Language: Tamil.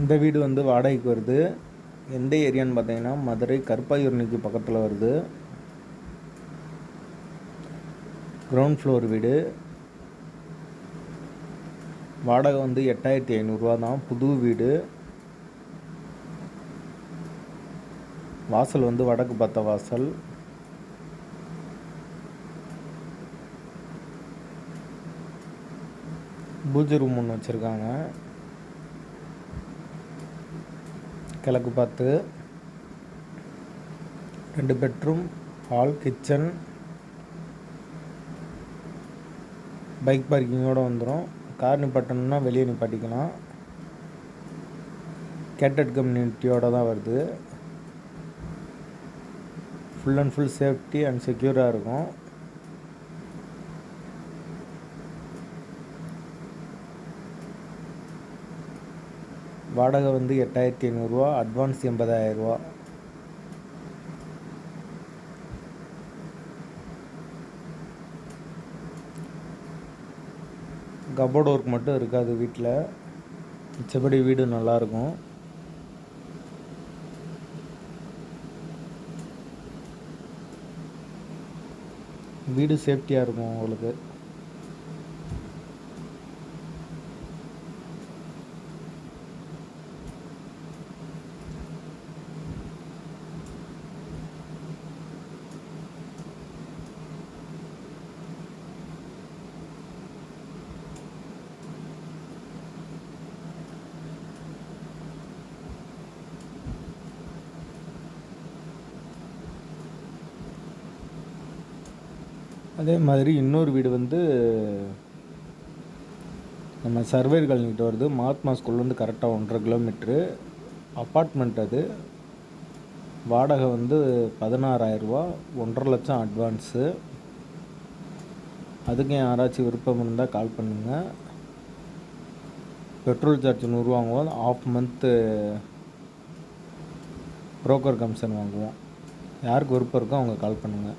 இந்த வீடு வந்து வாடகைக்கு வருது. எந்த ஏரியான்னு பார்த்தீங்கன்னா மதுரை கருப்பாயூர்னிக்கு பக்கத்தில் வருது. கிரவுண்ட் ஃப்ளோர் வீடு. வாடகை வந்து எட்டாயிரத்தி ஐநூறுரூவா தான். புது வீடு. வாசல் வந்து வடக்கு பார்த்த வாசல். பூஜை ரூம் ஒன்று வச்சுருக்காங்க. கிழக்கு பார்த்து. ரெண்டு பெட்ரூம் ஹால் கிச்சன். பைக் பார்க்கிங்கோடு வந்துடும் கார் நிப்பாட்டணும்னா வெளியே நிப்பாட்டிக்கலாம். கேட்டட் கம்யூனிட்டியோட தான் வருது. Full and full safety and செக்யூராக இருக்கும். வாடகை வந்து எட்டாயிரத்தி ஐநூறுரூவா அட்வான்ஸ் எண்பதாயிரரூவா. கபோர்டு ஒர்க் மட்டும் இருக்காது வீட்டில் மிச்சபடி வீடு நல்லாயிருக்கும் வீடு சேஃப்டியாக இருக்கும் உங்களுக்கு. அதே மாதிரி இன்னொரு வீடு வந்து நம்ம சர்வேர் காலனிக்கிட்ட வருது. மகாத்மா ஸ்கூல்லேருந்து கரெக்டாக ஒன்றரை கிலோமீட்ரு அப்பார்ட்மெண்ட் அது. வாடகை வந்து பதினாறாயிரரூவா ஒன்றரை லட்சம் அட்வான்ஸு அதுக்கு யாராச்சும் விருப்பம் இருந்தால் கால் பண்ணுங்கள் பெட்ரோல் சார்ஜ் நூறு வாங்குவோம். ஆஃப் மந்த்து ப்ரோக்கர் கமிஷன் வாங்குவோம். யாருக்கு விருப்பம் இருக்கோ அவங்க கால் பண்ணுங்கள்